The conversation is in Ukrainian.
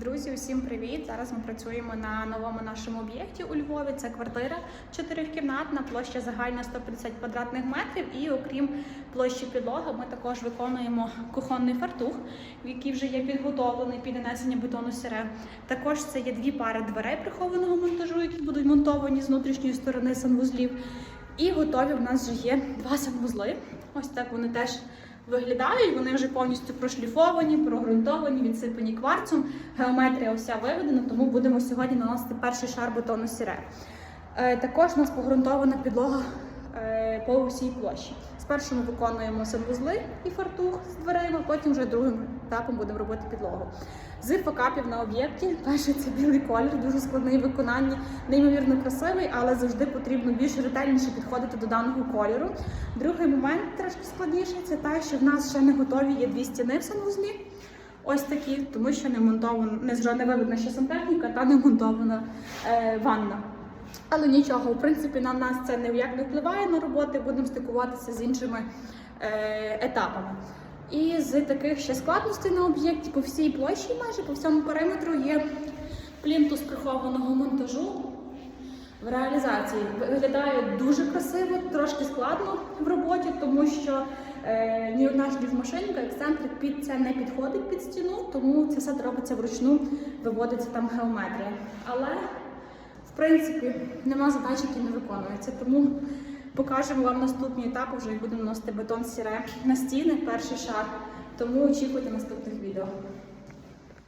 Друзі, усім привіт! Зараз ми працюємо на новому нашому об'єкті у Львові. Це квартира чотирикімнатна, площа загальна 150 квадратних метрів. І окрім площі підлоги, ми також виконуємо кухонний фартух, який вже є підготовлений під нанесення бетону сире. Також це є дві пари дверей прихованого монтажу, які будуть монтовані з внутрішньої сторони санвузлів. І готові в нас вже є два санвузли. Ось так вони теж виглядають. Вони вже повністю прошліфовані, прогрунтовані, відсипані кварцом. Геометрія вся виведена, тому будемо сьогодні наносити перший шар бетону сіре. Е, Також у нас погрунтована підлога по усій площі. Спершу ми виконуємо санвузли і фартух з дверима, потім вже другим етапом будемо робити підлогу. З факапів на об'єкті перший це білий колір, дуже складний в виконанні, неймовірно красивий, але завжди потрібно більш ретельніше підходити до даного кольору. Другий момент трошки складніший це те, що в нас ще не готові є дві стіни в санвузлі. Ось такі, тому що не монтована, не не виведена ще сантехніка та не монтована е, ванна. Але нічого, в принципі, на нас це ніяк не впливає на роботи, будемо стикуватися з іншими е, етапами. І з таких ще складностей на об'єкті по всій площі, майже по всьому периметру є плінтус прихованого монтажу. В реалізації виглядає дуже красиво, трошки складно в роботі, тому що е, ні одна ж машинка, ексцентрик під це не підходить під стіну, тому це все робиться вручну, виводиться там геометрія. Але в принципі нема задач, які не виконуються. Тому покажемо вам наступні етапи, вже як будемо носити бетон сіре на стіни, перший шар. Тому очікуйте наступних відео.